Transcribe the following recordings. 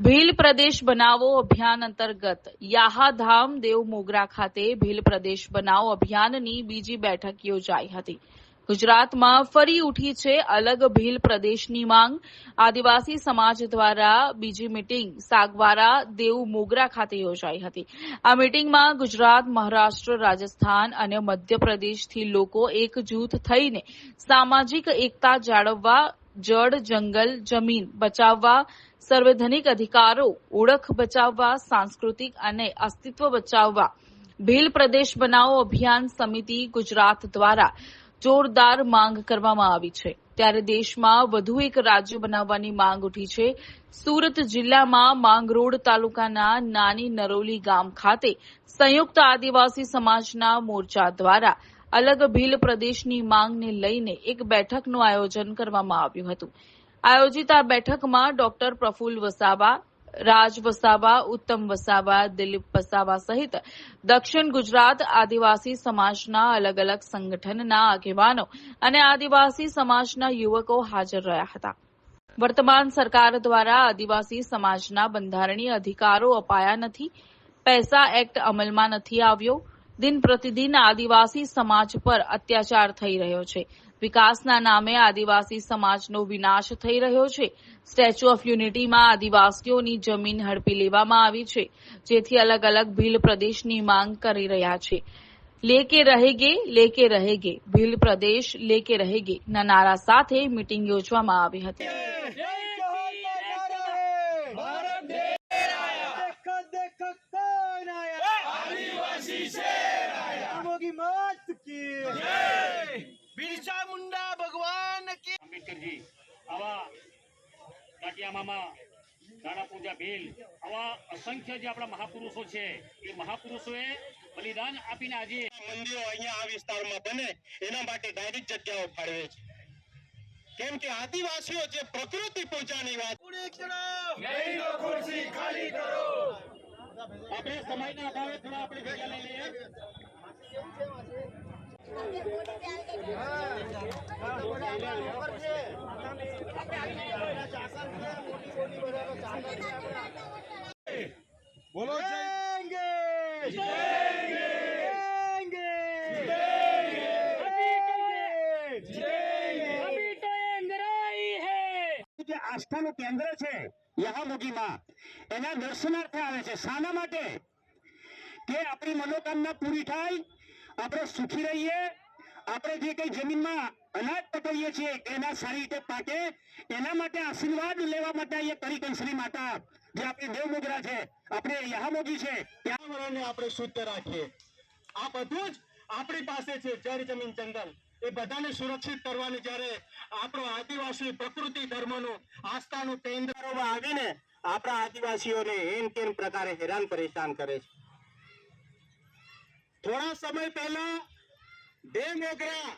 ભીલ પ્રદેશ બનાવો અભિયાન અંતર્ગત. યાહાધામ દેવ મોગરા ખાતે ભીલ પ્રદેશ બનાવો અભિયાનની બીજી બેઠક યોજાઈ હતી. ગુજરાતમાં ફરી ઉઠી છે અલગ ભીલ પ્રદેશની માંગ. આદિવાસી સમાજ દ્વારા બીજી મીટિંગ સાગવારા દેવ મોગરા ખાતે યોજાઈ હતી. આ મીટિંગમાં ગુજરાત, મહારાષ્ટ્ર, રાજસ્થાન અને મધ્યપ્રદેશથી લોકો એકજૂથ થઈને સામાજિક એકતા જાળવવા જળ, જંગલ, જમીન બચાવવા સંવૈધાનિક અધિકારો, ઓળખ બચાવવા, સાંસ્કૃતિક અને અસ્તિત્વ બચાવવા. ભીલ પ્રદેશ બનાવો અભિયાન સમિતિ ગુજરાત દ્વારા જોરદાર માંગ કરવામાં આવી છે. ત્યારે દેશમાં વધુ એક રાજ્ય બનાવવાની માંગ ઉઠી છે. સુરત જિલ્લામાં માંગરોળ તાલુકાના નાની નરોલી ગામ ખાતે સંયુક્ત આદિવાસી સમાજના મોરચા દ્વારા અલગ ભીલ પ્રદેશની માંગને લઈને એક બેઠકનું આયોજન કરવામાં આવ્યું હતું. આયોજિત આ બેઠકમાં ડોક્ટર પ્રફુલ વસાવા, રાજ વસાવા, ઉત્તમ વસાવા, દિલીપ વસાવા સહિત દક્ષિણ ગુજરાત આદિવાસી સમાજના અલગ અલગ સંગઠનના આગેવાનો અને આદિવાસી સમાજના યુવકો હાજર રહ્યા હતા. વર્તમાન સરકાર દ્વારા આદિવાસી સમાજના બંધારણીય અધિકારો અપાયા નથી, પૈસા એક્ટ અમલમાં નથી આવ્યો દિન પ્રતિદિન આદિવાસી સમાજ પર અત્યાચાર થઈ રહ્યો છે. વિકાસના નામે આદિવાસી સમાજનો વિનાશ થઈ રહ્યો છે. સ્ટેચ્યુ ઓફ યુનિટીમાં આદિવાસીઓની જમીન હડપી લેવામાં આવી છે. જેથી અલગ અલગ ભીલ પ્રદેશની માંગ કરી રહ્યા છે. લેકે રહેગે લેકે રહેગે. ભીલ પ્રદેશ લેકે રહેગે. ના નારા સાથે મિટિંગ યોજવામાં આવી હતી. આંબેડકરજી આવા કાટિયામામાં નાના પૂજા ભીલ આવા અસંખ્ય જે આપણા મહાપુરુષો છે એ મહાપુરુષોએ બલિદાન આપીને આજે મંદિરો અહીંયા આ વિસ્તારમાં બને એના માટે ડાયરેક્ટ જગ્યાઓ ફાળવે છે. કેમ કે આદિવાસીઓ જે પ્રકૃતિ પૂજાની વાત આપણે સમયના અભાવે થોડા આપણે ભેગા લઈ લઈએ. બોલો આસ્થાનું કેન્દ્ર છે યહામુગીમાં એના દર્શનાર્થે આવે છે. શાના માટે? કે આપણી મનોકામના પૂરી થાય આપણે સુખી રહીએ. આપણે જે કઈ જમીનમાં અનાજ પકવીએ છીએ, એના સારી રીતે પાકે. એના માટે આશીર્વાદ લેવા માટે અહીંયા કરી શ્રી માતા, જે આપણી દેવમુદ્રા છે, આપણે યહામોજી છે, ત્યાં આપણે શુદ્ધ રાખીએ. આ બધું જ આપણી પાસે છે, જળ જમીન જંગલ. એ બધાને સુરક્ષિત કરવાની જ્યારે આપણો આદિવાસી પ્રકૃતિ ધર્મનું આસ્થાનું કેન્દ્રોમાં આવીને આપણા આદિવાસીઓને એમ કેમ પ્રકારે હેરાન પરેશાન કરે છે? થોડા સમય પહેલા બે મોગરા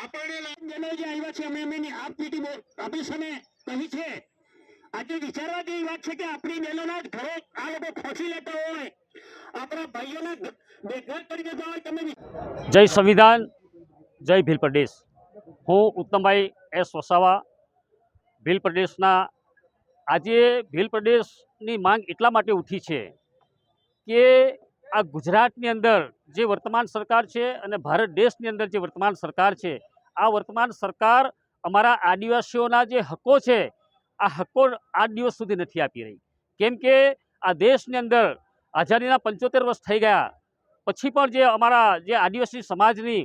આપણને જે આવ્યા છે. અમે એમની આપ પીટી આપણી સામે કહી છે. આજે વિચારવા જેવી વાત છે કે આપણી બહેનોના ઘરો આ લોકો ખોસી લેતા હોય. આપણા ભાઈઓના બેઘર કરી દેતા હોય. તમે જય સંવિધાન, જય ભીલ પ્રદેશ. હું ઉત્તમભાઈ એસ વસાવા, ભીલ પ્રદેશના આજે ભીલ પ્રદેશની માંગ એટલા માટે ઉઠી છે કે આ ગુજરાતની અંદર જે વર્તમાન સરકાર છે અને ભારત દેશની અંદર જે વર્તમાન સરકાર છે, આ વર્તમાન સરકાર અમારા આદિવાસીઓના જે હકો છે, આ હકો આજ દિવસ સુધી નથી આપી રહી. કેમ કે આ દેશની અંદર આઝાદીના પંચોતેર વર્ષ થઈ ગયા, પછી પણ જે અમારા જે આદિવાસી સમાજની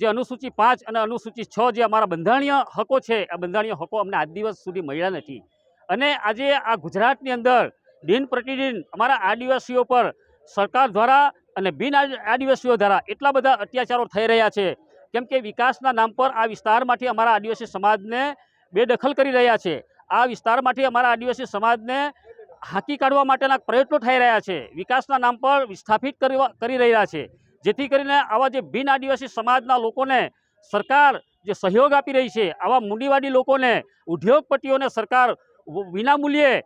જે અનુસૂચિ પાંચ અને અનુસૂચિ છ જે અમારા બંધારણીય હકો છે, આ બંધારણીય હકો અમને આજ દિવસ સુધી મળ્યા નથી. અને આજે આ ગુજરાતની અંદર દિન પ્રતિદિન અમારા આદિવાસીઓ પર સરકાર દ્વારા અને બિન આદિવાસીઓ દ્વારા એટલા બધા અત્યાચારો થઈ રહ્યા છે. કેમ કે વિકાસના નામ પર આ વિસ્તારમાંથી અમારા આદિવાસી સમાજને બેદખલ કરી રહ્યા છે. આ વિસ્તારમાંથી અમારા આદિવાસી સમાજને હાંકી કાઢવા માટેના પ્રયત્નો થઈ રહ્યા છે. વિકાસના નામ પર વિસ્થાપિત કરી રહ્યા છે. જેથી કરીને આવા જે બિન આદિવાસી સમાજના લોકોને સરકાર જે સહયોગ આપી રહી છે, આવા મૂડીવાદી લોકોને ઉદ્યોગપતિઓને સરકાર વિનામૂલ્યે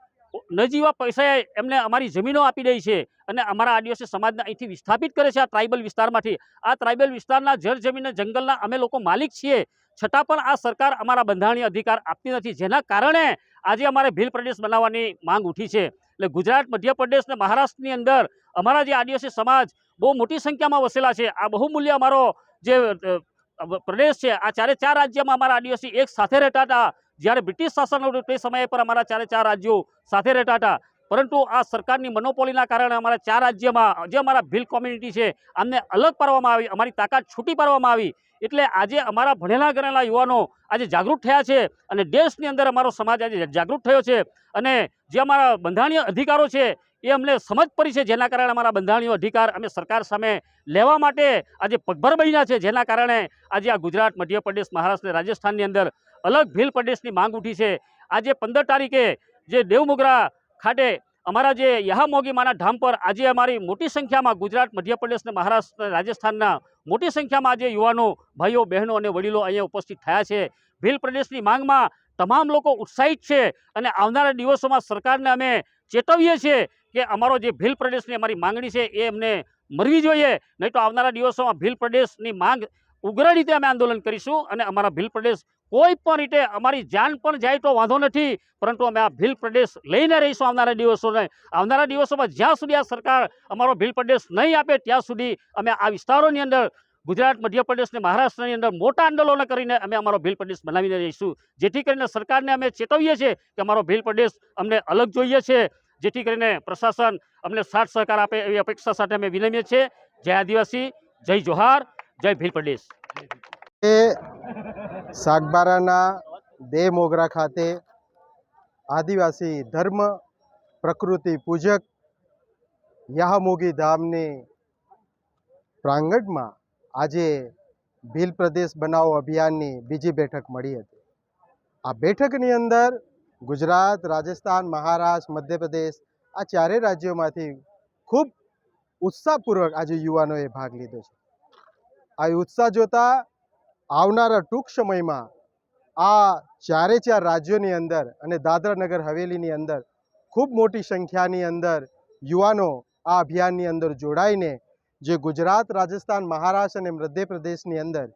નજીવા પૈસાએ એમને અમારી જમીનો આપી દે છે અને અમારા આદિવાસી સમાજને અહીંથી વિસ્થાપિત કરે છે આ ટ્રાઇબલ વિસ્તારમાંથી. આ ટ્રાઇબલ વિસ્તારના જળ જમીન જંગલના અમે લોકો માલિક છીએ. છતાં પણ આ સરકાર અમારા બંધારણીય અધિકાર આપતી નથી. જેના કારણે આજે અમારે ભીલ પ્રદેશ બનાવવાની માંગ ઉઠી છે. એટલે ગુજરાત, મધ્યપ્રદેશ અને મહારાષ્ટ્રની અંદર અમારા જે આદિવાસી સમાજ બહુ મોટી સંખ્યામાં વસેલા છે. આ બહુમૂલ્ય અમારો જે પ્રદેશ છે, આ ચારે ચાર રાજ્યમાં અમારા આદિવાસી એક સાથે રહેતા હતા. જ્યારે બ્રિટિશ શાસન તે સમયે પર અમારા ચારે ચાર રાજ્યો સાથે રહેતા હતા. પરંતુ આ સરકારની મનોપોલીના કારણે અમારા ચાર રાજ્યમાં, જે અમારા ભીલ કોમ્યુનિટી છે, અમને અલગ પાડવામાં આવી, અમારી તાકાત છૂટી પાડવામાં આવી. એટલે આજે અમારા ભણેલા ગણેલા યુવાનો આજે જાગૃત થયા છે અને દેશની અંદર અમારો સમાજ આજે જાગૃત થયો છે. અને જે અમારા બંધારણીય અધિકારો છે, એ અમને સમજ પડી છે, જેના કારણે અમારા બંધારણીય અધિકાર અમે સરકાર સામે લેવા માટે આજે પગભર બન્યા છે. જેના કારણે આજે આ ગુજરાત, મધ્યપ્રદેશ, મહારાષ્ટ્ર રાજસ્થાનની અંદર અલગ ભીલ પ્રદેશની માંગ ઉઠી છે. આજે પંદર તારીખે જે દેવમોગરા ખાતે અમારા જે યહામોગીમાના ધામ પર આજે અમારી મોટી સંખ્યામાં ગુજરાત, મધ્યપ્રદેશ અને મહારાષ્ટ્ર રાજસ્થાનના મોટી સંખ્યામાં આજે યુવાનો, ભાઈઓ, બહેનો અને વડીલો અહીંયા ઉપસ્થિત થયા છે. ભીલ પ્રદેશની માંગમાં તમામ લોકો ઉત્સાહિત છે અને આવનારા દિવસોમાં સરકારને અમે ચેતવીએ છીએ કે અમારો જે ભીલ પ્રદેશની અમારી માંગણી છે એ અમને મરવી જોઈએ. નહીં તો આવનારા દિવસોમાં ભીલ પ્રદેશની માંગ ઉગ્ર રીતે અમે આંદોલન કરીશું અને અમારા ભીલ પ્રદેશ કોઈ પણ રીતે અમારી જાન પણ જાય તો વાંધો નથી, પરંતુ અમે આ ભીલ પ્રદેશ લઈને રહીશું આવનારા દિવસોને. આવનારા દિવસોમાં જ્યાં સુધી આ સરકાર અમારો ભીલ પ્રદેશ નહીં આપે, ત્યાં સુધી અમે આ વિસ્તારોની અંદર, ગુજરાત, મધ્યપ્રદેશ અને મહારાષ્ટ્રની અંદર મોટા આંદોલનો કરીને અમે અમારો ભીલ પ્રદેશ બનાવીને રહીશું. જેથી કરીને સરકારને અમે ચેતવીએ છીએ કે અમારો ભીલ પ્રદેશ અમને અલગ જોઈએ છે. જેથી કરીને પ્રશાસન અમને સાથ સહકાર આપે એવી અપેક્ષા સાથે અમે વિનમીએ છીએ. જય આદિવાસી, જય જોહાર. જય ભીલ પ્રદેશ. એ સાગબારાના દેહ મોગરા ખાતે આદિવાસી ધર્મ, પ્રકૃતિ પૂજક યાહમોગી ધામની પ્રાંગણમાં આજે ભીલ પ્રદેશ બનાવો અભિયાનની બીજી બેઠક મળી હતી. આ બેઠકની અંદર ગુજરાત, રાજસ્થાન, મહારાષ્ટ્ર, મધ્યપ્રદેશ આ ચારેય રાજ્યોમાંથી ખૂબ ઉત્સાહપૂર્વક આજે યુવાનોએ ભાગ લીધો છે. આ ઉત્સાહ જોતા આવનારા ટૂંક સમયમાં આ ચારે ચાર રાજ્યોની અંદર અને દાદરા નગર હવેલીની અંદર ખૂબ મોટી સંખ્યાની અંદર યુવાનો આ અભિયાનની અંદર જોડાઈને જે ગુજરાત, રાજસ્થાન, મહારાષ્ટ્ર અને મધ્યપ્રદેશની અંદર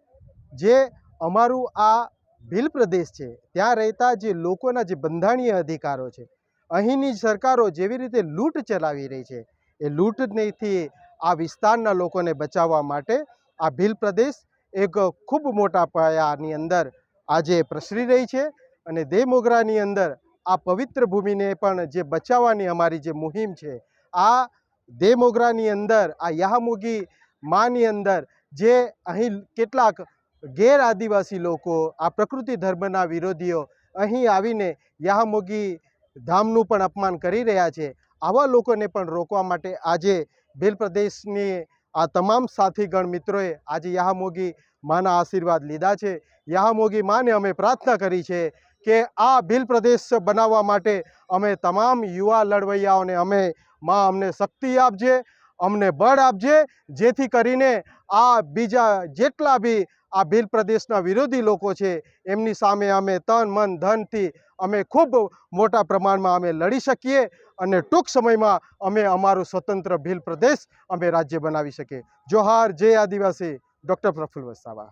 જે અમારું આ ભીલ પ્રદેશ છે, ત્યાં રહેતા જે લોકોના જે બંધારણીય અધિકારો છે, અહીંની સરકારો જેવી રીતે લૂંટ ચલાવી રહી છે, એ લૂંટથી આ વિસ્તારના લોકોને બચાવવા માટે આ ભીલ પ્રદેશ એક ખૂબ મોટા પાયાની અંદર આજે પ્રસરી રહી છે અને દેમોગરાની અંદર આ પવિત્ર ભૂમિને પણ જે બચાવવાની અમારી જે મુહિમ છે, આ દેમોગરાની અંદર, આ યાહમુગી માની અંદર જે અહીં કેટલાક ગેર આદિવાસી લોકો, આ પ્રકૃતિ ધર્મના વિરોધીઓ અહીં આવીને યાહમોગી ધામનું પણ અપમાન કરી રહ્યા છે, આવા લોકોને પણ રોકવા માટે આજે ભીલ પ્રદેશની આ તમામ સાથીગણ મિત્રોએ આજે યાહમોગી માના આશીર્વાદ લીધા છે. યાહમોગી માને અમે પ્રાર્થના કરી છે કે આ ભીલ પ્રદેશ બનાવવા માટે અમે તમામ યુવા લડવૈયાઓને અમે માં અમને શક્તિ આપજે, અમને બળ આપજે, જેથી કરીને આ બીજા જેટલા બી આ ભીલ પ્રદેશના વિરોધી લોકો છે એમની સામે અમે તન, મન, ધનથી અમે ખૂબ મોટા પ્રમાણમાં અમે લડી શકીએ. અને ટૂંક સમયમાં અમે અમારું સ્વતંત્ર ભીલ પ્રદેશ અમે રાજ્ય બનાવી શકીએ. જોહાર, જય આદિવાસી, ડૉક્ટર પ્રફુલ્લ વસાવા.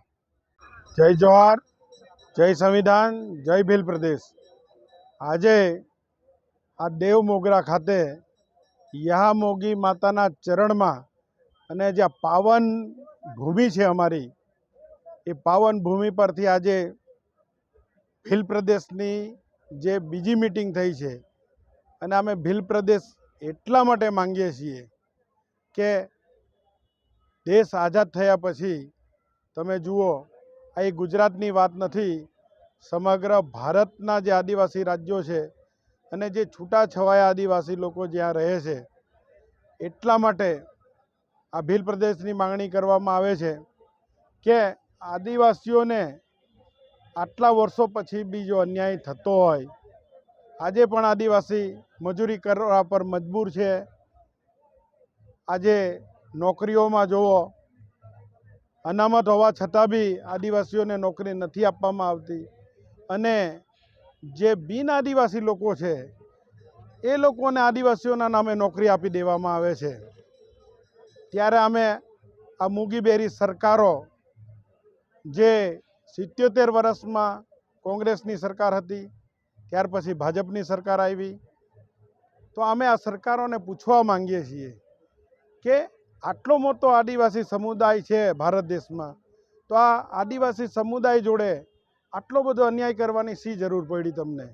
જય જોહાર, જય સંવિધાન, જય ભીલ પ્રદેશ. આજે આ દેવ મોગરા ખાતે યહામોગી માતાના ચરણમાં અને જે પાવન ભૂમિ છે અમારી, એ પાવન ભૂમિ પરથી આજે ભીલ પ્રદેશની જે બીજી મિટિંગ થઈ છે અને અમે ભીલ પ્રદેશ એટલા માટે માંગીએ છીએ કે દેશ આઝાદ થયા પછી તમે જુઓ, આ એ ગુજરાતની વાત નથી, સમગ્ર ભારતના જે આદિવાસી રાજ્યો છે અને જે છૂટાછવાયા આદિવાસી લોકો જ્યાં રહે છે, એટલા માટે આ ભીલ પ્રદેશની માંગણી કરવામાં આવે છે કે આદિવાસીઓને આટલા વર્ષો પછી બી જો અન્યાય થતો હોય આજે પણ આદિવાસી મજૂરી કરવા પર મજબૂર છે. આજે નોકરીઓમાં જુઓ, અનામત હોવા છતાં બી આદિવાસીઓને નોકરી નથી આપવામાં આવતી. અને જે બિન આદિવાસી લોકો છે, એ લોકોને આદિવાસીઓના નામે નોકરી આપી દેવામાં આવે છે. ત્યારે અમે આ મૂગીબેરી સરકારો, જે સિત્યોતેર વર્ષમાં કોંગ્રેસની સરકાર હતી ત્યાર પછી ભાજપની સરકાર આવી. તો અમે આ સરકારોને પૂછવા માંગીએ છીએ કે આટલો મોટો આદિવાસી સમુદાય છે ભારત દેશમાં, તો આ આદિવાસી સમુદાય જોડે આટલો બધો અન્યાય કરવાની શી જરૂર પડી તમને?